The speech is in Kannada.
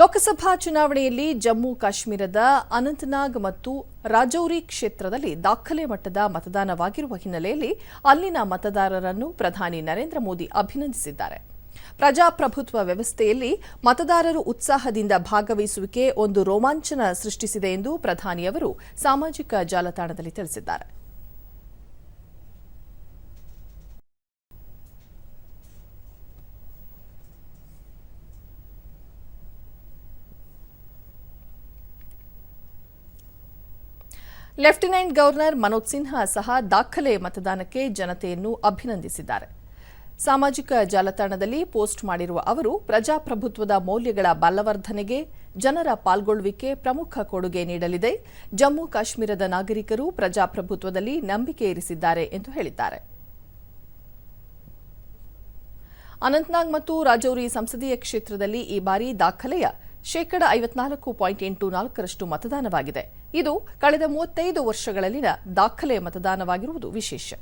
ಲೋಕಸಭಾ ಚುನಾವಣೆಯಲ್ಲಿ ಜಮ್ಮು ಕಾಶ್ಮೀರದ ಅನಂತನಾಗ್ ಮತ್ತು ರಾಜೌರಿ ಕ್ಷೇತ್ರದಲ್ಲಿ ದಾಖಲೆ ಮಟ್ಟದ ಮತದಾನವಾಗಿರುವ ಹಿನ್ನೆಲೆಯಲ್ಲಿ ಅಲ್ಲಿನ ಮತದಾರರನ್ನು ಪ್ರಧಾನಿ ನರೇಂದ್ರ ಮೋದಿ ಅಭಿನಂದಿಸಿದ್ದಾರೆ. ಪ್ರಜಾಪ್ರಭುತ್ವ ವ್ಯವಸ್ಥೆಯಲ್ಲಿ ಮತದಾರರು ಉತ್ಸಾಹದಿಂದ ಭಾಗವಹಿಸುವಿಕೆ ಒಂದು ರೋಮಾಂಚನ ಸೃಷ್ಟಿಸಿದೆ ಎಂದು ಪ್ರಧಾನಿಯವರು ಸಾಮಾಜಿಕ ಜಾಲತಾಣದಲ್ಲಿ ತಿಳಿಸಿದ್ದಾರೆ. ಲೆಫ್ಟಿನೆಂಟ್ ಗವರ್ನರ್ ಮನೋಜ್ ಸಿನ್ಹಾ ಸಹ ದಾಖಲೆ ಮತದಾನಕ್ಕೆ ಜನತೆಯನ್ನು ಅಭಿನಂದಿಸಿದ್ದಾರೆ. ಸಾಮಾಜಿಕ ಜಾಲತಾಣದಲ್ಲಿ ಪೋಸ್ಟ್ ಮಾಡಿರುವ ಅವರು, ಪ್ರಜಾಪ್ರಭುತ್ವದ ಮೌಲ್ಯಗಳ ಬಲವರ್ಧನೆಗೆ ಜನರ ಪಾಲ್ಗೊಳ್ಳುವಿಕೆ ಪ್ರಮುಖ ಕೊಡುಗೆ ನೀಡಲಿದೆ. ಜಮ್ಮು ಕಾಶ್ಮೀರದ ನಾಗರಿಕರು ಪ್ರಜಾಪ್ರಭುತ್ವದಲ್ಲಿ ನಂಬಿಕೆ ಇರಿಸಿದ್ದಾರೆ ಎಂದು ಹೇಳಿದ್ದಾರೆ. ಅನಂತನಾಗ್ ಮತ್ತು ರಾಜೌರಿ ಸಂಸದೀಯ ಕ್ಷೇತ್ರದಲ್ಲಿ ಈ ಬಾರಿ ದಾಖಲೆಯ ಶೇಕಡ ಐವತ್ನಾಲ್ಕು ಪಾಯಿಂಟ್ ಎಂಟು ನಾಲ್ಕರಷ್ಟು ಮತದಾನವಾಗಿದೆ. ಇದು ಕಳೆದ ಮೂವತ್ತೈದು ವರ್ಷಗಳಲ್ಲಿನ ದಾಖಲೆಯ ಮತದಾನವಾಗಿರುವುದು ವಿಶೇಷ.